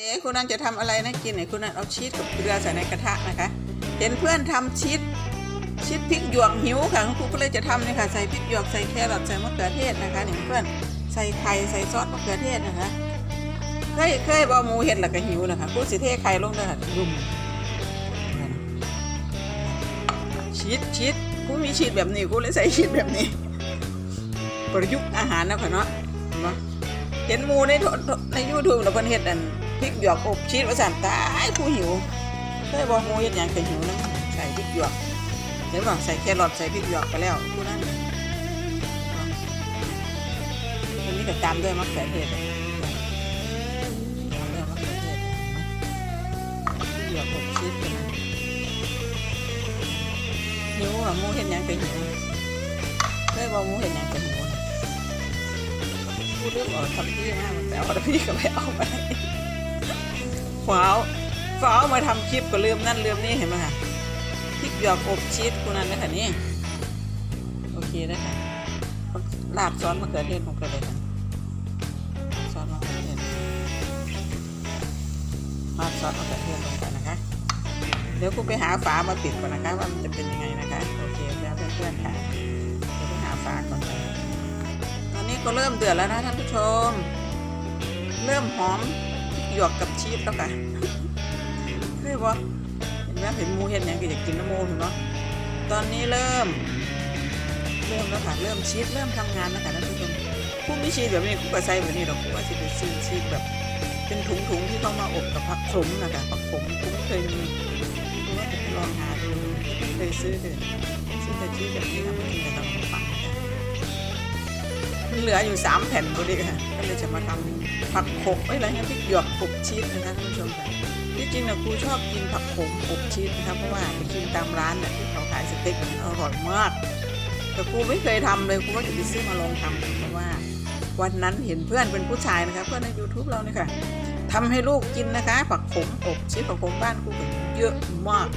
เอ๊ะคุณนันจะทำอะไรนะกินเนี่ยคุณนันเอาชีสกับเกลือใส่ในกระทะนะคะ เห็นเพื่อนทำชีสชีสพริกหยวกหิวค่ะคุณครูก็เลยจะทำเนี่ยค่ะใส่พริกหยวกใส่แครอทใส่มะเขือเทศนะคะนี่เพื่อนใส่ไข่ใส่ซอสมะเขือเทศนะคะเคยเคยบอหมูเห็ดแล้วก็หิวแล้วค่ะครูสิเทไข่ลงเลยค่ะรุมชีสชีสครูมีชีสแบบนี้ครูเลยใส่ชีสแบบนี้ ประยุกต์อาหารนะค่ะเนาะเห็นไหมเห็นหมูในโทในยูทูบแล้วเพิ่นเฮ็ดอัน พริกหยวกอบชีสว่าสั่นตายผู้หิวเคยบอกหมูเฮ็ดหยังก็หิวนะใส่พริกหยวกเห็นบ่ใส่แครอทใส่พริกหยวกไปแล้วผู้นั้นอันนี้ก็ตามด้วยมะเขือเทศตามด้วยมะเขือเทศพริกหยวกอบชีสหิวอะหมูเฮ็ดหยังก็หิวเคยบอกหมูเฮ็ดหยังก็หิวพูดเรื่องออกทำที่มากมันแต่ว่าพี่ก็ไม่เอามา ฟ้าวฟ้าวมาทำคลิปก็ลืมนั่นลืมนี่เห็นไหมคะพริกหยอกอบชีสคุณนั่นนะคะนี่โอเคนะคะลาบซอสมะเขือเทศลงไปเลยค่ะซอสมะเขือเทศลาบซอสมะเขือเทศลงไปนะคะ เดี๋ยวคุณไปหาฝามาปิดก่อนนะคะว่ามันจะเป็นยังไงนะคะโอเคแล้วเพื่อนๆค่ะเดี๋ยวไปหาฝาก่อนเลยตอนนี้ก็เริ่มเดือดแล้วนะท่านผู้ชม เริ่มหอม หยวกกับชีสแล้วค่ะเฮ้ยบอเห็นไหมเห็นมูเห็นอย่างก็อยากกินน้ำมูเห็นเนาะตอนนี้เริ่ม เริ่มแล้วค่ะเริ่มชีสเริ่มทำงานแล้วค่ะท่านผู้ชมผู้มีชีสแบบนี้กูก็ใส่แบบนี้หรอกกูว่าจะไปซื้อชีสแบบเป็นถุงๆที่เขามาอบกับผักขมนะคะผักขมกูไม่เคยมีกูว่าจะไปลองหาดูเคยซื้อเลยซื้อแต่ชีสแบบนี้ทำ เหลืออยู่สามแผ่นพอดีค่ะก็เลยจะมาทำผักขมเอ้ยอะไรนี่ยพริกหยวกอบชีสนะคะท่านผู้ชมค่ะที่จริงนะครูชอบกินผักขมอบชีสนะคะเพราะว่าไปกินตามร้านน่ะที่เขาขายสเต็กอร่อยมากแต่ครูไม่เคยทำเลยครูก็จะไปซื้อมาลองทำเพราะว่า วันนั้นเห็นเพื่อนเป็นผู้ชายนะคะเพื่อนใน YouTube เราเนี่ยค่ะทำให้ลูกกินนะคะ ผักขมอบชีสผักขมบ้านครูเยอะมาก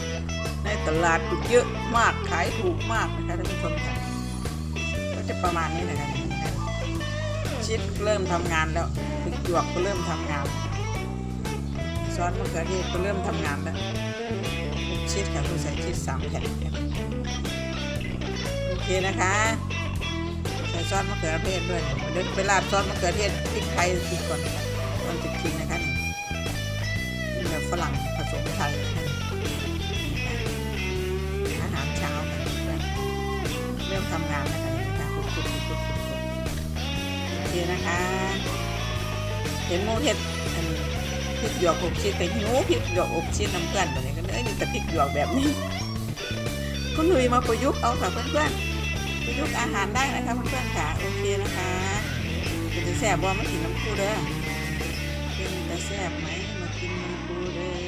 ในตลาดก็เยอะมากขายถูกมากนะคะท่านผู้ชมค่ะก็จะประมาณนี้นะคะ ชิดเริ่มทำงานแล้วพริกหยวกก็เริ่มทำงาน ซอสมะเขือเทศก็เริ่มทำงานแล้วชิดค่ะคุณใส่ชิดสามแผ่นโอเคนะคะใส่ซอสมะเขือเทศด้วยเดี๋ยวไปราดซอสมะเขือเทศพริกไทยอีกก่อนตอนจะกินนะคะนี่แบบฝรั่งผสมไทย นะคะเห็นหมูเห็ดอันพริกหยวกอบชีสแต่หิวพริกหยวกอบชีสน้ำเกลือนแบบนี้ก็เลยมีแต่พริกหยวกแบบนี้ก็เลยมาประยุกต์เอาค่ะเพื่อนๆประยุกต์อาหารได้นะคะเพื่อนๆค่ะโอเคนะคะเป็นจะแซ่บว่ามากินน้ำคูเด้อเป็นจะแซ่บไหมมากินน้ำคูเด้อ